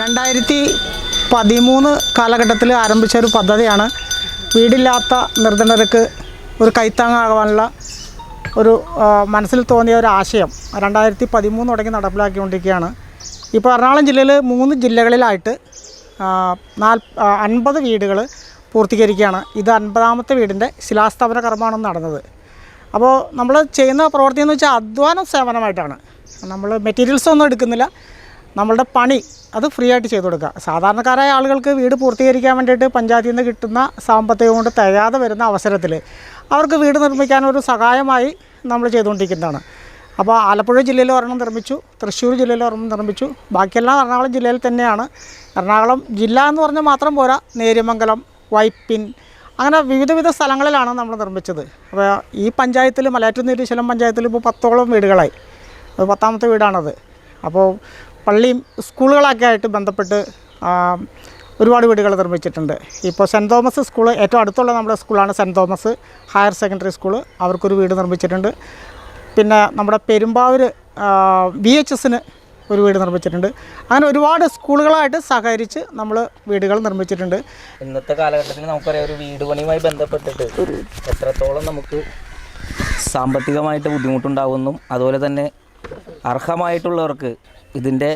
രണ്ടായിരത്തി പതിമൂന്ന് കാലഘട്ടത്തിൽ ആരംഭിച്ച ഒരു പദ്ധതിയാണ് വീടില്ലാത്ത നിർധനർക്ക് ഒരു കൈത്താങ്ങാകാനുള്ള ഒരു മനസ്സിൽ തോന്നിയ ഒരു ആശയം രണ്ടായിരത്തി പതിമൂന്ന് തുടങ്ങി നടപ്പിലാക്കിക്കൊണ്ടിരിക്കുകയാണ്. ഇപ്പോൾ എറണാകുളം ജില്ലയിൽ മൂന്ന് ജില്ലകളിലായിട്ട് നാൽ അൻപത് വീടുകൾ പൂർത്തീകരിക്കുകയാണ്. ഇത് അൻപതാമത്തെ വീടിന്റെ ശിലാസ്ഥാപന കർമ്മമാണ് നടന്നത്. അപ്പോൾ നമ്മൾ ചെയ്യുന്ന പ്രവൃത്തി എന്ന് വെച്ചാൽ അധ്വാനം സേവനമായിട്ടാണ്. നമ്മൾ മെറ്റീരിയൽസ് ഒന്നും എടുക്കുന്നില്ല. നമ്മളുടെ പണി അത് ഫ്രീ ആയിട്ട് ചെയ്തു കൊടുക്കുക. സാധാരണക്കാരായ ആളുകൾക്ക് വീട് പൂർത്തീകരിക്കാൻ വേണ്ടിയിട്ട് പഞ്ചായത്തിൽ നിന്ന് കിട്ടുന്ന സാമ്പത്തികം കൊണ്ട് തികയാതെ വരുന്ന അവസരത്തിൽ അവർക്ക് വീട് നിർമ്മിക്കാൻ ഒരു സഹായമായി നമ്മൾ ചെയ്തുകൊണ്ടിരിക്കുന്നതാണ്. അപ്പോൾ ആലപ്പുഴ ജില്ലയിൽ ഒരെണ്ണം നിർമ്മിച്ചു തൃശ്ശൂർ ജില്ലയിൽ ഒരെണ്ണം നിർമ്മിച്ചു. ബാക്കിയെല്ലാം എറണാകുളം ജില്ലയിൽ തന്നെയാണ്. എറണാകുളം ജില്ല എന്ന് പറഞ്ഞാൽ മാത്രം പോരാ നേര്യമംഗലം വൈപ്പിൻ അങ്ങനെ വിവിധ വിധ സ്ഥലങ്ങളിലാണ് നമ്മൾ നിർമ്മിച്ചത്. അപ്പോൾ ഈ പഞ്ചായത്തിൽ മലയാറ്റൂർ ശലം പഞ്ചായത്തിൽ ഇപ്പോൾ പത്തോളം വീടുകളായി. പത്താമത്തെ വീടാണത്. അപ്പോൾ പള്ളിയും സ്കൂളുകളൊക്കെ ആയിട്ട് ബന്ധപ്പെട്ട് ഒരുപാട് വീടുകൾ നിർമ്മിച്ചിട്ടുണ്ട്. ഇപ്പോൾ സെന്റ് തോമസ് സ്കൂൾ ഏറ്റവും അടുത്തുള്ള നമ്മുടെ സ്കൂളാണ് saint Thomas higher secondary school അവർക്കൊരു വീട് നിർമ്മിച്ചിട്ടുണ്ട്. പിന്നെ നമ്മുടെ പെരുമ്പാവൂർ വി എച്ച് എസിന് ഒരു വീട് നിർമ്മിച്ചിട്ടുണ്ട്. അങ്ങനെ ഒരുപാട് സ്കൂളുകളായിട്ട് സഹകരിച്ച് നമ്മൾ വീടുകൾ നിർമ്മിച്ചിട്ടുണ്ട്. ഇന്നത്തെ കാലഘട്ടത്തിൽ നമുക്കറിയാം ഒരു വീട് പണിയുമായി ബന്ധപ്പെട്ടിട്ട് എത്രത്തോളം നമുക്ക് സാമ്പത്തികമായിട്ട് ബുദ്ധിമുട്ടുണ്ടാകുന്നു അതുപോലെ തന്നെ അർഹമായിട്ടുള്ളവർക്ക് ഇതിന്റെ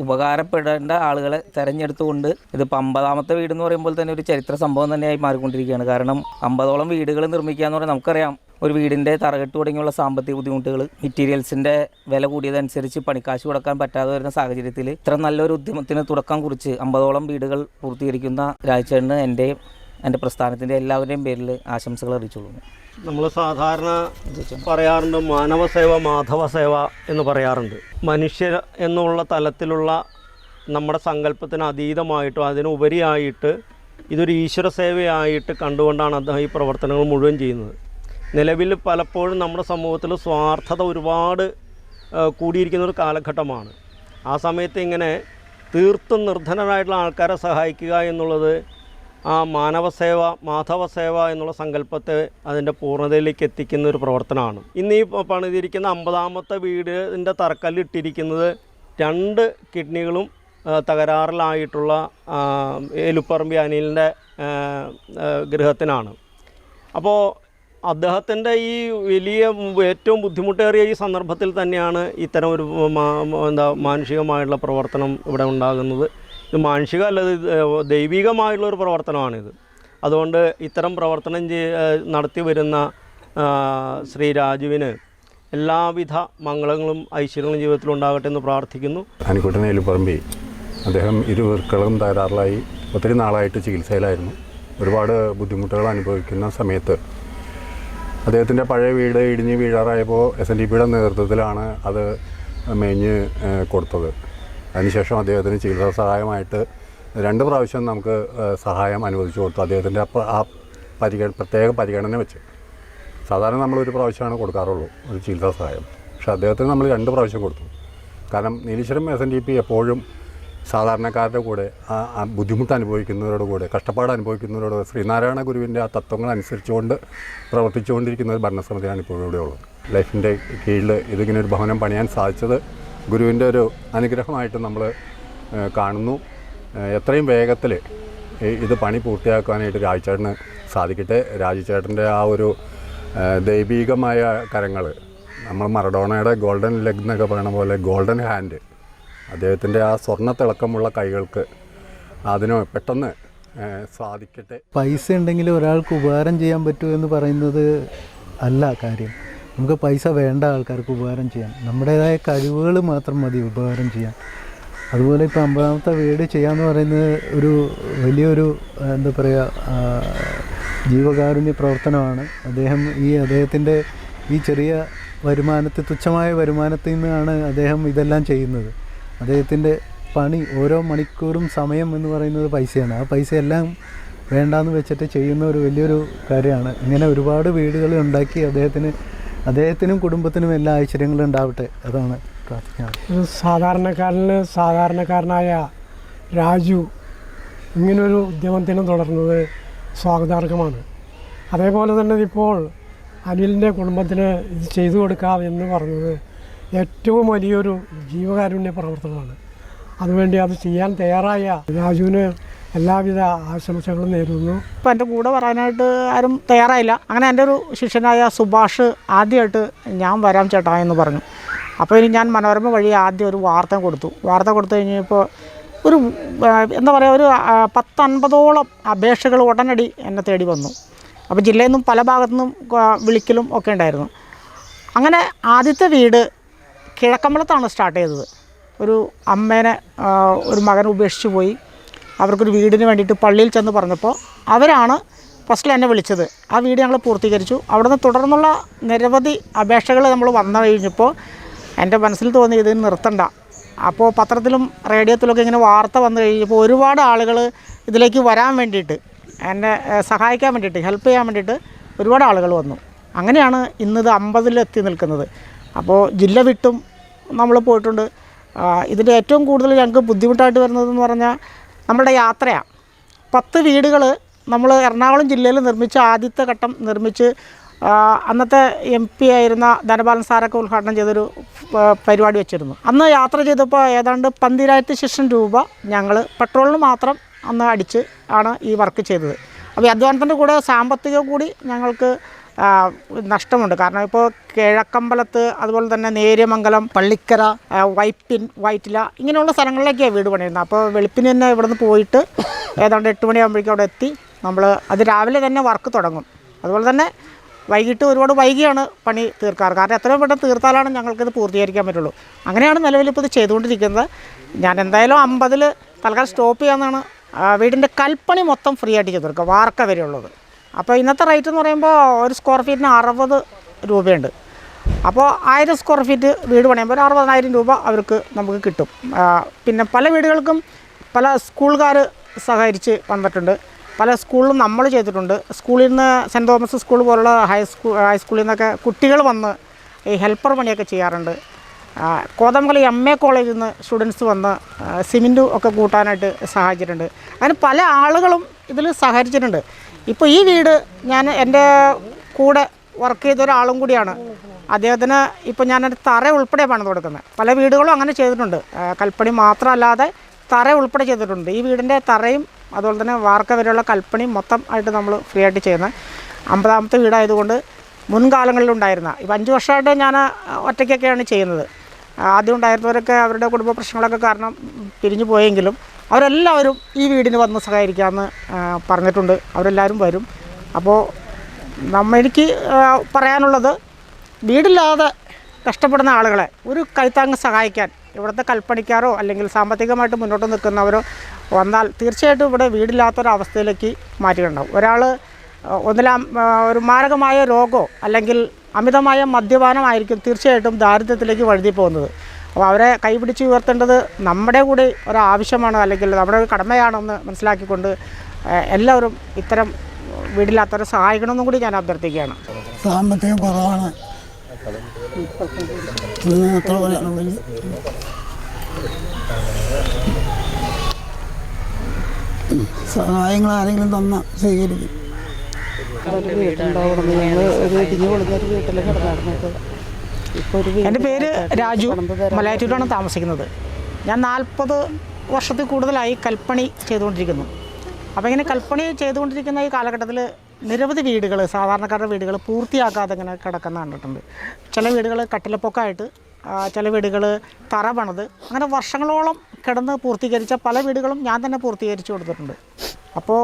ഉപകാരപ്പെടേണ്ട ആളുകളെ തെരഞ്ഞെടുത്തുകൊണ്ട് ഇതിപ്പോൾ അമ്പതാമത്തെ വീട് എന്ന് പറയുമ്പോൾ തന്നെ ഒരു ചരിത്ര സംഭവം തന്നെയായി മാറിക്കൊണ്ടിരിക്കുകയാണ്. കാരണം അമ്പതോളം വീടുകൾ നിർമ്മിക്കുക എന്ന് പറഞ്ഞാൽ നമുക്കറിയാം. ഒരു വീടിന്റെ തറകെട്ട് തുടങ്ങിയുള്ള സാമ്പത്തിക ബുദ്ധിമുട്ടുകൾ മെറ്റീരിയൽസിന്റെ വില കൂടിയതനുസരിച്ച് പണിക്കാശ് കൊടുക്കാൻ പറ്റാതെ വരുന്ന സാഹചര്യത്തിൽ ഇത്ര നല്ലൊരു ഉദ്യമത്തിന് തുടക്കം കുറിച്ച് അമ്പതോളം വീടുകൾ പൂർത്തീകരിക്കുന്ന രാജ്ചേട്ടന് എന്റെയും എന്റെ പ്രസ്ഥാനത്തിന്റെ എല്ലാവരുടെയും പേരിൽ ആശംസകൾ അറിയിച്ചു അറിയിച്ചുകൊള്ളുന്നു. നമ്മൾ സാധാരണ പറയാറുണ്ട് മാനവ സേവ മാധവ സേവ എന്ന് പറയാറുണ്ട്. മനുഷ്യർ എന്നുള്ള തലത്തിലുള്ള നമ്മുടെ സങ്കല്പത്തിന് അതീതമായിട്ടും അതിനുപരിയായിട്ട് ഇതൊരു ഈശ്വര സേവയായിട്ട് കണ്ടുകൊണ്ടാണ് അദ്ദേഹം ഈ പ്രവർത്തനങ്ങൾ മുഴുവൻ ചെയ്യുന്നത്. നിലവിൽ പലപ്പോഴും നമ്മുടെ സമൂഹത്തിൽ സ്വാർത്ഥത ഒരുപാട് കൂടിയിരിക്കുന്ന ഒരു കാലഘട്ടമാണ്. ആ സമയത്ത് ഇങ്ങനെ തീർത്തും നിർധനരായിട്ടുള്ള ആൾക്കാരെ സഹായിക്കുക എന്നുള്ളത് ആ മാനവസേവ മാധവസേവ എന്നുള്ള സങ്കല്പത്തെ അതിന്റെ പൂർണതയിലേക്ക് എത്തിക്കുന്ന ഒരു പ്രവർത്തനമാണ്. ഇന്ന് ഈ പണിതിരിക്കുന്ന അമ്പതാമത്തെ വീടിന്റെ തറക്കല്ലിട്ടിരിക്കുന്നത് രണ്ട് കിഡ്നികളും തകരാറിലായിട്ടുള്ള എലുപ്പറമ്പി അനിലിന്റെ ഗൃഹത്തിനാണ്. അപ്പോൾ അദ്ദേഹത്തിന്റെ ഈ വലിയ ഏറ്റവും ബുദ്ധിമുട്ടേറിയ ഈ സന്ദർഭത്തിൽ തന്നെയാണ് ഇത്തരം ഒരു എന്താ മാനുഷികമായിട്ടുള്ള പ്രവർത്തനം ഇവിടെ ഉണ്ടാകുന്നത്. ഇത് മാനുഷിക അല്ല ദൈവികമായുള്ളൊരു ഒരു പ്രവർത്തനമാണിത്. അതുകൊണ്ട് ഇത്തരം പ്രവർത്തനം നടത്തി വരുന്ന ശ്രീ രാജുവിന് എല്ലാവിധ മംഗളങ്ങളും ഐശ്വര്യങ്ങളും ജീവിതത്തിൽ ഉണ്ടാകട്ടെ എന്ന് പ്രാർത്ഥിക്കുന്നു. അനിക്കുട്ടൻ പറമ്പി അദ്ദേഹം ഇരുവർക്കളും തകരാറിലായി ഒത്തിരി നാളായിട്ട് ചികിത്സയിലായിരുന്നു. ഒരുപാട് ബുദ്ധിമുട്ടുകൾ അനുഭവിക്കുന്ന സമയത്ത് അദ്ദേഹത്തിന്റെ പഴയ വീട് ഇടിഞ്ഞ് വീഴാറായപ്പോൾ എസ് എൻ ഡി പിയുടെ നേതൃത്വത്തിലാണ് അത് മേഞ്ഞ് കൊടുത്തത്. അതിനുശേഷം അദ്ദേഹത്തിന് ചികിത്സാ സഹായമായിട്ട് രണ്ട് പ്രാവശ്യം നമുക്ക് സഹായം അനുവദിച്ചു കൊടുത്തു. അദ്ദേഹത്തിന്റെ ആ പ- ആ പരിഗണ പ്രത്യേക പരിഗണന വെച്ച്. സാധാരണ നമ്മൾ ഒരു പ്രാവശ്യമാണ് കൊടുക്കാറുള്ളൂ ഒരു ചികിത്സാ സഹായം. പക്ഷേ അദ്ദേഹത്തിന് നമ്മൾ രണ്ട് പ്രാവശ്യം കൊടുത്തു. കാരണം Nileshwaram S N D P എപ്പോഴും സാധാരണക്കാരുടെ കൂടെ ആ ബുദ്ധിമുട്ട് അനുഭവിക്കുന്നവരോട് കൂടെ കഷ്ടപ്പാട് അനുഭവിക്കുന്നവരോട് ശ്രീനാരായണ ഗുരുവിന്റെ ആ തത്വങ്ങൾ അനുസരിച്ചുകൊണ്ട് പ്രവർത്തിച്ചുകൊണ്ടിരിക്കുന്ന ഒരു ഭരണസമിതിയാണ് ഇപ്പോഴും ഇവിടെയുള്ളത്. ലൈഫിന്റെ കീഴിൽ ഇതിങ്ങനെ ഒരു ഭവനം പണിയാൻ സാധിച്ചത് ഗുരുവിന്റെ ഒരു അനുഗ്രഹമായിട്ട് നമ്മൾ കാണുന്നു. എത്രയും വേഗത്തിൽ ഇത് പണി പൂർത്തിയാക്കാനായിട്ട് രാജചേട്ടന് സാധിക്കട്ടെ. രാജചേട്ടന്റെ ആ ഒരു ദൈവീകമായ കരങ്ങൾ നമ്മൾ മറഡോണയുടെ ഗോൾഡൻ ലെഗ് എന്നൊക്കെ പറയണ പോലെ ഗോൾഡൻ ഹാൻഡ് അദ്ദേഹത്തിന്റെ ആ സ്വർണ തിളക്കമുള്ള കൈകൾക്ക് അതിന് പെട്ടെന്ന് സാധിക്കട്ടെ പൈസ ഉണ്ടെങ്കിൽ ഒരാൾക്ക് ഉപകാരം ചെയ്യാൻ പറ്റുമെന്ന് പറയുന്നത് അല്ല കാര്യം. നമുക്ക് പൈസ വേണ്ട ആൾക്കാർക്ക് ഉപകാരം ചെയ്യാം. നമ്മുടേതായ കഴിവുകൾ മാത്രം മതി ഉപകാരം ചെയ്യാൻ. അതുപോലെ ഇപ്പോൾ അമ്പതാമത്തെ വീട് ചെയ്യാന്ന് പറയുന്നത് ഒരു വലിയൊരു എന്താ പറയുക ജീവകാരുണ്യ പ്രവർത്തനമാണ്. അദ്ദേഹം ഈ അദ്ദേഹത്തിന്റെ ഈ ചെറിയ വരുമാനത്തിൽ തുച്ഛമായ വരുമാനത്തിൽ നിന്നാണ് അദ്ദേഹം ഇതെല്ലാം ചെയ്യുന്നത്. അദ്ദേഹത്തിന്റെ പണി ഓരോ മണിക്കൂറും സമയം എന്ന് പറയുന്നത് പൈസയാണ്. ആ പൈസ എല്ലാം വേണ്ടാന്ന് വെച്ചിട്ട് ചെയ്യുന്ന ഒരു വലിയൊരു കാര്യമാണ്. ഇങ്ങനെ ഒരുപാട് വീടുകൾ ഉണ്ടാക്കി അദ്ദേഹത്തിന് അദ്ദേഹത്തിനും കുടുംബത്തിനും എല്ലാ ഐശ്വര്യങ്ങളും ഉണ്ടാവട്ടെ അതാണ് സാധാരണക്കാരന് സാധാരണക്കാരനായ രാജു ഇങ്ങനൊരു ഉദ്യമത്തിന് തുടർന്നത് സ്വാഗതാർഹമാണ്. അതേപോലെ തന്നെ ഇപ്പോൾ അനിലിന്റെ കുടുംബത്തിന് ഇത് ചെയ്തു കൊടുക്കാം എന്ന് പറഞ്ഞത് ഏറ്റവും വലിയൊരു ജീവകാരുണ്യ പ്രവർത്തനമാണ്. അതുവേണ്ടി അത് ചെയ്യാൻ തയ്യാറായ രാജുവിന് എല്ലാവിധ ആശംസകളും നേരുന്നു. ഇപ്പം എന്റെ കൂടെ പറയാനായിട്ട് ആരും തയ്യാറായില്ല. അങ്ങനെ എന്റെ ഒരു ശിഷ്യനായ സുഭാഷ് ആദ്യമായിട്ട് ഞാൻ വരാം ചേട്ടാ എന്ന് പറഞ്ഞു. അപ്പോൾ ഇനി ഞാൻ മനോരമ വഴി ആദ്യം ഒരു വാർത്ത കൊടുത്തു. വാർത്ത കൊടുത്തു കഴിഞ്ഞപ്പോൾ ഒരു എന്താ പറയുക ഒരു പത്തൻപതോളം അപേക്ഷകൾ ഉടനടി എന്നെ തേടി വന്നു. അപ്പോൾ ജില്ലയിൽ നിന്നും പല ഭാഗത്തു നിന്നും വിളിക്കലും ഒക്കെ ഉണ്ടായിരുന്നു. അങ്ങനെ ആദ്യത്തെ വീട് കിഴക്കമ്പലത്താണ് സ്റ്റാർട്ട് ചെയ്തത്. ഒരു അമ്മേനെ ഒരു മകൻ ഉപേക്ഷിച്ച് പോയി. അവർക്കൊരു വീടിന് വേണ്ടിയിട്ട് പള്ളിയിൽ ചെന്ന് പറഞ്ഞപ്പോൾ അവരാണ് ഫസ്റ്റിൽ എന്നെ വിളിച്ചത്. ആ വീട് ഞങ്ങൾ പൂർത്തീകരിച്ചു. അവിടുന്ന് തുടർന്നുള്ള നിരവധി അപേക്ഷകൾ നമ്മൾ വന്നു കഴിഞ്ഞപ്പോൾ എന്റെ മനസ്സിൽ തോന്നി ഇത് നിർത്തണ്ട. അപ്പോൾ പത്രത്തിലും റേഡിയോത്തിലൊക്കെ ഇങ്ങനെ വാർത്ത വന്നു കഴിഞ്ഞപ്പോൾ ഒരുപാട് ആളുകൾ ഇതിലേക്ക് വരാൻ വേണ്ടിയിട്ട് എന്നെ സഹായിക്കാൻ വേണ്ടിയിട്ട് ഹെൽപ്പ് ചെയ്യാൻ വേണ്ടിയിട്ട് ഒരുപാട് ആളുകൾ വന്നു. അങ്ങനെയാണ് ഇന്നിത് അമ്പതിലെത്തി നിൽക്കുന്നത്. അപ്പോൾ ജില്ല വിട്ടും നമ്മൾ പോയിട്ടുണ്ട്. ഇതിന്റെ ഏറ്റവും കൂടുതൽ ഞങ്ങൾക്ക് ബുദ്ധിമുട്ടായിട്ട് വരുന്നതെന്ന് പറഞ്ഞാൽ നമ്മുടെ യാത്രയാണ് പത്ത് വീടുകൾ നമ്മൾ എറണാകുളം ജില്ലയിൽ നിർമ്മിച്ച ആദ്യത്തെ ഘട്ടം നിർമ്മിച്ച് അന്നത്തെ എം പി ആയിരുന്ന ധനപാലൻ സാറൊക്കെ ഉദ്ഘാടനം ചെയ്തൊരു പരിപാടി വെച്ചിരുന്നു. അന്ന് യാത്ര ചെയ്തപ്പോൾ ഏതാണ്ട് പന്തിരായിരത്തി ശേഷം രൂപ ഞങ്ങൾ പെട്രോളിന് മാത്രം അന്ന് അടിച്ച് ആണ് ഈ വർക്ക് ചെയ്തത്. അപ്പോൾ അധ്വാനത്തിന്റെ കൂടെ സാമ്പത്തികം കൂടി ഞങ്ങൾക്ക് നഷ്ടമുണ്ട്. കാരണം ഇപ്പോൾ കിഴക്കമ്പലത്ത് അതുപോലെ തന്നെ നേര്യമംഗലം പള്ളിക്കര വൈപ്പിൻ വൈറ്റില ഇങ്ങനെയുള്ള സ്ഥലങ്ങളിലേക്കാണ് വീട് പണിയുന്നത്. അപ്പോൾ വെളുപ്പിന് തന്നെ ഇവിടെ നിന്ന് പോയിട്ട് ഏതാണ്ട് എട്ട് മണിയാകുമ്പോഴേക്കും അവിടെ എത്തി. നമ്മൾ അത് രാവിലെ തന്നെ വർക്ക് തുടങ്ങും. അതുപോലെ തന്നെ വൈകിട്ട് ഒരുപാട് വൈകിയാണ് പണി തീർക്കാറ്. കാരണം എത്രയും പെട്ടെന്ന് തീർത്താലാണ് ഞങ്ങൾക്കിത് പൂർത്തീകരിക്കാൻ പറ്റുള്ളൂ. അങ്ങനെയാണ് നിലവിൽ ഇപ്പോൾ ഇത് ചെയ്തുകൊണ്ടിരിക്കുന്നത്. ഞാൻ എന്തായാലും അമ്പതിൽ തൽക്കാലം സ്റ്റോപ്പ് ചെയ്യാമെന്നാണ് വീടിന്റെ കൽപ്പണി മൊത്തം ഫ്രീ ആയിട്ട് ചെയ്ത് കൊടുക്കുക. വാർക്ക വരെയുള്ളത്. അപ്പോൾ ഇന്നത്തെ റേറ്റ് എന്ന് പറയുമ്പോൾ ഒരു സ്ക്വയർ ഫീറ്റിന് അറുപത് രൂപയുണ്ട്. അപ്പോൾ ആയിരം സ്ക്വയർ ഫീറ്റ് വീട് പണിയുമ്പോൾ ഒരു അറുപതിനായിരം രൂപ അവർക്ക് നമുക്ക് കിട്ടും. പിന്നെ പല വീടുകൾക്കും പല സ്കൂളുകാർ സഹകരിച്ച് വന്നിട്ടുണ്ട്. പല സ്കൂളിലും നമ്മൾ ചെയ്തിട്ടുണ്ട്. സ്കൂളിൽ നിന്ന് സെന്റ് തോമസ് സ്കൂൾ പോലുള്ള ഹൈസ്കൂ ഹൈസ്കൂളിൽ നിന്നൊക്കെ കുട്ടികൾ വന്ന് ഈ ഹെൽപ്പർ പണിയൊക്കെ ചെയ്യാറുണ്ട്. കോതമംഗലം എം എ കോളേജിൽ നിന്ന് സ്റ്റുഡൻസ് വന്ന് സിമെന്റും ഒക്കെ കൂട്ടാനായിട്ട് സഹായിച്ചിട്ടുണ്ട്. അങ്ങനെ പല ആളുകളും ഇതിൽ സഹകരിച്ചിട്ടുണ്ട്. ഇപ്പോൾ ഈ വീട് ഞാൻ എന്റെ കൂടെ വർക്ക് ചെയ്ത ഒരാളും കൂടിയാണ്. അദ്ദേഹത്തിന് ഇപ്പോൾ ഞാനൊരു തറ ഉൾപ്പെടെ പണിത് കൊടുക്കുന്നത് പല വീടുകളും അങ്ങനെ ചെയ്തിട്ടുണ്ട്. കൽപ്പണി മാത്രമല്ലാതെ തറ ഉൾപ്പെടെ ചെയ്തിട്ടുണ്ട്. ഈ വീടിന്റെ തറയും അതുപോലെ തന്നെ വാർക്ക വരെയുള്ള കൽപ്പണി മൊത്തം ആയിട്ട് നമ്മൾ ഫ്രീ ആയിട്ട് ചെയ്യുന്നത് അമ്പതാമത്തെ വീടായതുകൊണ്ട് മുൻകാലങ്ങളിലുണ്ടായിരുന്ന. ഇപ്പം അഞ്ച് വർഷമായിട്ട് ഞാൻ ഒറ്റയ്ക്കൊക്കെയാണ് ചെയ്യുന്നത്. ആദ്യം ഉണ്ടായിരുന്നവരൊക്കെ അവരുടെ കുടുംബ പ്രശ്നങ്ങളൊക്കെ കാരണം പിരിഞ്ഞു പോയെങ്കിലും അവരെല്ലാവരും ഈ വീടിന് വന്ന് സഹകരിക്കാമെന്ന് പറഞ്ഞിട്ടുണ്ട്. അവരെല്ലാവരും വരും. അപ്പോൾ നമ്മ എനിക്ക് പറയാനുള്ളത് വീടില്ലാതെ കഷ്ടപ്പെടുന്ന ആളുകളെ ഒരു കൈത്താങ്ങ് സഹായിക്കാൻ ഇവിടുത്തെ കൽപ്പണിക്കാരോ അല്ലെങ്കിൽ സാമ്പത്തികമായിട്ട് മുന്നോട്ട് നിൽക്കുന്നവരോ വന്നാൽ തീർച്ചയായിട്ടും ഇവിടെ വീടില്ലാത്തൊരവസ്ഥയിലേക്ക് മാറ്റിയിട്ടുണ്ടാവും ഒരാൾ ഒന്നിലാം ഒരു മാരകമായ രോഗമോ അല്ലെങ്കിൽ അമിതമായ മദ്യപാനമായിരിക്കും തീർച്ചയായിട്ടും ദാരിദ്ര്യത്തിലേക്ക് വഴുതി പോകുന്നത് അപ്പോൾ അവരെ കൈപിടിച്ച് ഉയർത്തേണ്ടത് നമ്മുടെ കൂടി ഒരാവശ്യമാണ് അല്ലെങ്കിൽ നമ്മുടെ ഒരു കടമയാണെന്ന് മനസ്സിലാക്കിക്കൊണ്ട് എല്ലാവരും ഇത്തരം വീടില്ലാത്തവരെ സഹായിക്കണമെന്നും കൂടി ഞാൻ അഭ്യർത്ഥിക്കുകയാണ്. സാമ്പത്തികം കുറവാണ്. സഹായങ്ങൾ ആരെങ്കിലും തന്ന സ്വീകരിക്കും. എന്റെ പേര് രാജു. മലയാറ്റൂരാണ് താമസിക്കുന്നത്. ഞാൻ നാൽപ്പത് വർഷത്തിൽ കൂടുതലായി കൽപ്പണി ചെയ്തുകൊണ്ടിരിക്കുന്നു. അപ്പോൾ ഇങ്ങനെ കൽപ്പണി ചെയ്തുകൊണ്ടിരിക്കുന്ന ഈ കാലഘട്ടത്തിൽ നിരവധി വീടുകൾ സാധാരണക്കാരുടെ വീടുകൾ പൂർത്തിയാക്കാതെ ഇങ്ങനെ കിടക്കുന്ന കണ്ടിട്ടുണ്ട്. ചില വീടുകൾ കട്ടിലപ്പൊക്കായിട്ട് ചില വീടുകൾ തറ പണിത് അങ്ങനെ വർഷങ്ങളോളം കിടന്ന് പൂർത്തീകരിച്ച പല വീടുകളും ഞാൻ തന്നെ പൂർത്തീകരിച്ചു കൊടുത്തിട്ടുണ്ട്. അപ്പോൾ